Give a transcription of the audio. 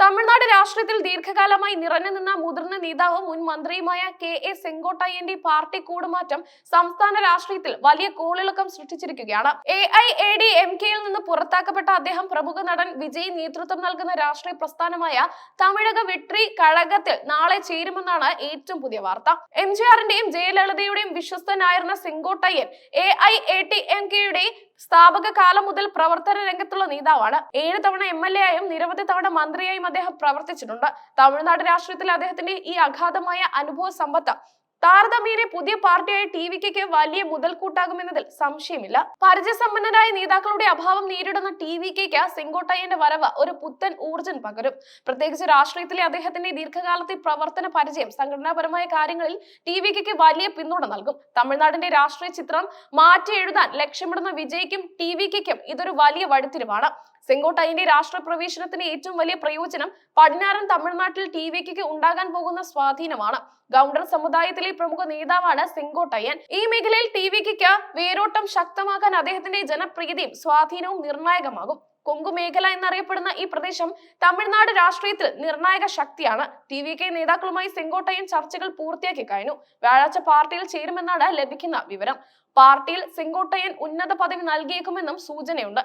തമിഴ്നാട് രാഷ്ട്രീയത്തിൽ ദീർഘകാലമായി നിറഞ്ഞു നിന്ന മുതിർന്ന നേതാവും മുൻ മന്ത്രിയുമായ കെ എ സെങ്കോട്ടയ്യന്റെ പാർട്ടി കൂടുമാറ്റം സംസ്ഥാന രാഷ്ട്രീയത്തിൽ വലിയ കോളിളക്കം സൃഷ്ടിച്ചിരിക്കുകയാണ്. A I A D M കെയിൽ നിന്ന് പുറത്താക്കപ്പെട്ട അദ്ദേഹം പ്രമുഖ നടൻ വിജയ് നേതൃത്വം നൽകുന്ന രാഷ്ട്രീയ പ്രസ്ഥാനമായ തമിഴക വിട്രി കഴകത്തിൽ നാളെ ചേരുമെന്നാണ് ഏറ്റവും പുതിയ വാർത്ത. എം ജി ആറിന്റെയും ജയലളിതയുടെയും വിശ്വസ്തനായിരുന്ന Sengottaiyan A I A D M കെയുടെ സ്ഥാപക കാലം മുതൽ പ്രവർത്തന രംഗത്തുള്ള നേതാവാണ്. ഏഴ് തവണ എം എൽ എ ആയും നിരവധി തവണ മന്ത്രിയായും അദ്ദേഹം പ്രവർത്തിച്ചിട്ടുണ്ട്. തമിഴ്നാട് രാഷ്ട്രീയത്തിൽ അദ്ദേഹത്തിന്റെ ഈ അഗാധമായ അനുഭവ സമ്പത്ത് താരതമ്യേന പുതിയ പാർട്ടിയായ ടി വിക്ക് വലിയ മുതൽക്കൂട്ടാകുമെന്നതിൽ സംശയമില്ല. പരിചയസമ്പന്നരായ നേതാക്കളുടെ അഭാവം നേരിടുന്ന ടി വി കെക്ക് സെങ്കോട്ടയ്യന്റെ വരവ് ഒരു പുത്തൻ ഊർജം പകരും. പ്രത്യേകിച്ച് രാഷ്ട്രീയത്തിലെ അദ്ദേഹത്തിന്റെ ദീർഘകാലത്തെ പ്രവർത്തന പരിചയം സംഘടനാപരമായ കാര്യങ്ങളിൽ ടി വി കെക്ക് വലിയ പിന്തുണ നൽകും. തമിഴ്നാടിന്റെ രാഷ്ട്രീയ ചിത്രം മാറ്റി എഴുതാൻ ലക്ഷ്യമിടുന്ന വിജയ്ക്കും ടി വി കെക്കും ഇതൊരു വലിയ വഴിത്തിരിവാണ്. സെങ്കോട്ടയ്യന്റെ രാഷ്ട്ര പ്രവേശനത്തിന് ഏറ്റവും വലിയ പ്രയോജനം പടിഞ്ഞാറൻ തമിഴ്നാട്ടിൽ ടി വിക്ക് ഉണ്ടാകാൻ പോകുന്ന സ്വാധീനമാണ്. ഗൗണ്ടർ സമുദായത്തിലെ പ്രമുഖ നേതാവാണ് സെങ്കോട്ടയ്യൻ. ഈ മേഖലയിൽ ടി വിക്ക് വേരോട്ടം ശക്തമാക്കാൻ അദ്ദേഹത്തിന്റെ ജനപ്രീതിയും സ്വാധീനവും നിർണായകമാകും. കൊങ്കു മേഖല എന്നറിയപ്പെടുന്ന ഈ പ്രദേശം തമിഴ്നാട് രാഷ്ട്രീയത്തിൽ നിർണായക ശക്തിയാണ്. ടി വി കെ നേതാക്കളുമായി സെങ്കോട്ടയ്യൻ ചർച്ചകൾ പൂർത്തിയാക്കി കഴിഞ്ഞു. വ്യാഴാഴ്ച പാർട്ടിയിൽ ചേരുമെന്നാണ് ലഭിക്കുന്ന വിവരം. പാർട്ടിയിൽ സെങ്കോട്ടയ്യൻ ഉന്നത പദവി നൽകിയേക്കുമെന്നും സൂചനയുണ്ട്.